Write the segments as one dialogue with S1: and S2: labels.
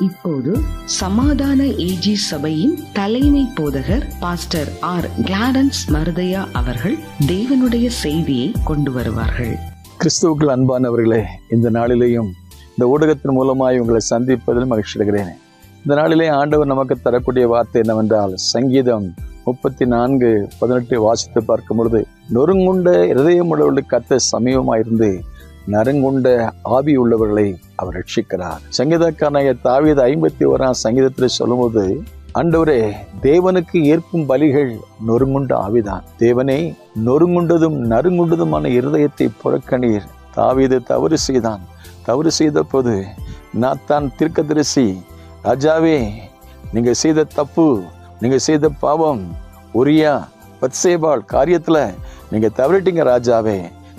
S1: இப்போது சமாதான ஏஜி சபையின் தலைமை போதகர் பாஸ்டர் ஆர் கிளாரன்ஸ் மருதையா அவர்கள் தேவனுடைய செய்தியை கொண்டு வருவார்கள்.
S2: கிறிஸ்துவுக்குள் அன்பானவர்களே இந்த நாளிலேயும் இந்த ஊடகத்தின் மூலமாய் உங்களை சந்திப்பதில் மகிழ்ச்சி அடைகிறேன் இந்த நாளிலே ஆண்டவர் நமக்கு தரக்கூடிய வார்த்தை என்னவென்றால் சங்கீதம் முப்பத்தி நான்கு பதினெட்டு வாசித்து பார்க்கும் பொழுது நொறுங்குண்ட இருதயமுள்ளவர்களுக்கு கத்த சமீபமாயிருந்து நறுங்குண்ட ஆவி உள்ளவர்களை அவர் ரட்சிக்கிறார். சங்கீதக்காரனாய தாவீது ஐம்பத்தி ஓராம் சங்கீதத்தில் சொல்லும்போது அண்டவரே தேவனுக்கு ஏற்கும் பலிகள் நொறுங்குண்ட ஆவிதான். தேவனே நொறுங்குண்டதும் நறுங்குண்டதுமான இருதயத்தை புறக்கணீர் தாவீது தவறு செய்தான். தவறு செய்த போது நான் தான் திருக்கதரிசி ராஜாவே நீங்கள் செய்த தப்பு நீங்கள் செய்த பாவம் உரியா பத்சேபால் காரியத்தில் நீங்கள் தவறிட்டீங்க ராஜாவே.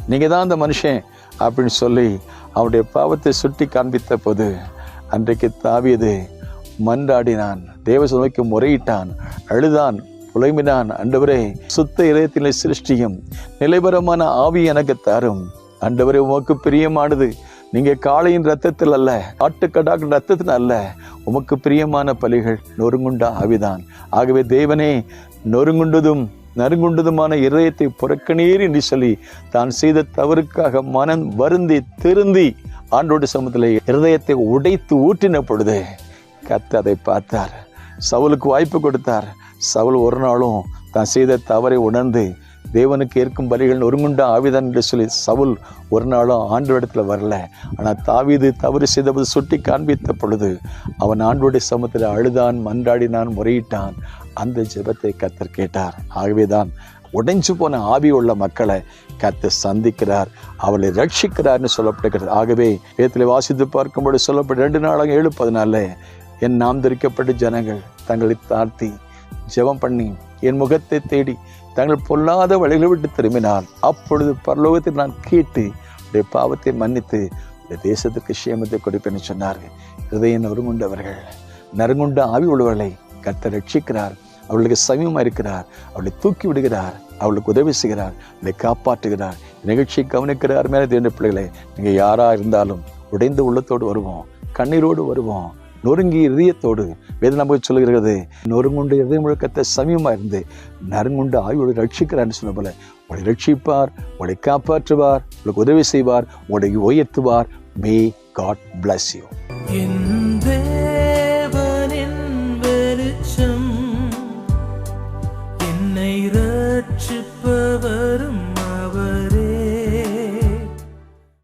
S2: நீங்கள் தான் அந்த மனுஷன் அப்படின்னு சொல்லி அவருடைய பாவத்தை சுட்டி காண்பித்த போது அன்றைக்கு தாவியது மன்றாடினான். தேவ நோக்கி முறையிட்டான் அழுதான் புலம்பினான். அண்டவரே சுத்த இதயத்தினை சிருஷ்டியும் நிலைபரமான ஆவி எனக்கு தாரும். அண்டவரே உமக்கு பிரியமானது. நீங்க காளையின் ரத்தத்தில் அல்ல ஆட்டுக்கடாக்கள் ரத்தத்தில் அல்ல. உமக்கு பிரியமான பலிகள் நொறுங்குண்ட ஆவிதான். ஆகவே தேவனே நொறுங்குண்டதும் நறுங்குண்டதுமான இருதயத்தை புறக்கணீர் என்று சொல்லி தான் செய்த தவறுக்காக மனம் வருந்தி திருந்தி ஆண்டோடு சமூகத்தில் இருதயத்தை உடைத்து ஊற்றின பொழுது கத்து அதை பார்த்தார். சவுலுக்கு வாய்ப்பு கொடுத்தார். சவுல் ஒரு நாளும் தான் செய்த தவறை உணர்ந்து தேவனுக்கு ஏற்கும் பலிகள் ஒருங்குண்டா ஆவிதான் என்று சொல்லி சவுல் ஒரு நாளும் ஆண்டோடத்தில் வரல. ஆனால் தாவீது தவறு செய்தபோது சுட்டி காண்பித்த பொழுது அவன் ஆண்டோடைய சமத்தில் அழுதான் மன்றாடினான் முறையிட்டான். அந்த ஜெபத்தை கத்தர் கேட்டார். ஆகவேதான் உடைஞ்சு போன ஆவி உள்ள மக்களை கத்து சந்திக்கிறார் அவளை ரட்சிக்கிறார்னு சொல்லப்படுகிறது. ஆகவே வேதத்தில் வாசித்து பார்க்கும்போது சொல்லப்பட்ட ரெண்டு நாளாக எழுப்பதுனால என் நாம் தரிக்கப்பட்ட ஜனங்கள் தங்களை தாழ்த்தி ஜெபம் பண்ணி என் முகத்தை தேடி தங்கள் பொல்லாத வழிகளை விட்டு திரும்பினால் அப்பொழுது பரலோகத்தில் நான் கேட்டு உடைய பாவத்தை மன்னித்து இந்த தேசத்துக்கு சேமத்தை கொடுப்பேன்னு சொன்னார்கள். ஹிருதயம் நறுங்குண்டவர்கள் நறுங்குண்ட ஆவி உள்ளவர்களை கத்த ரட்சிக்கிறார். அவளுக்கு சமீபமாக இருக்கிறார். அவளை தூக்கி விடுகிறார். அவளுக்கு உதவி செய்கிறார். அவளை காப்பாற்றுகிறார். நிகழ்ச்சியை கவனிக்கிறார் மேலே தேர்ந்த பிள்ளைகளே. நீங்கள் யாராக இருந்தாலும் உடைந்த உள்ளத்தோடு வருவோம். கண்ணீரோடு வருவோம். நொறுங்கி இதயத்தோடு வேதனை போய் சொல்லுகிறது. நொறுங்குண்டு இதய முழக்கத்தை சமயமாக இருந்து நறுங்குண்டு ஆய்வோடு ரட்சிக்கிறான்னு சொன்ன போல உங்களை ரட்சிப்பார் உங்களை காப்பாற்றுவார் உங்களுக்கு உதவி செய்வார் உங்களை உயர்த்துவார். மே காட் பிளஸ் யூ
S3: வெளிச்சம் என்னை ரட்சிப்பவரும்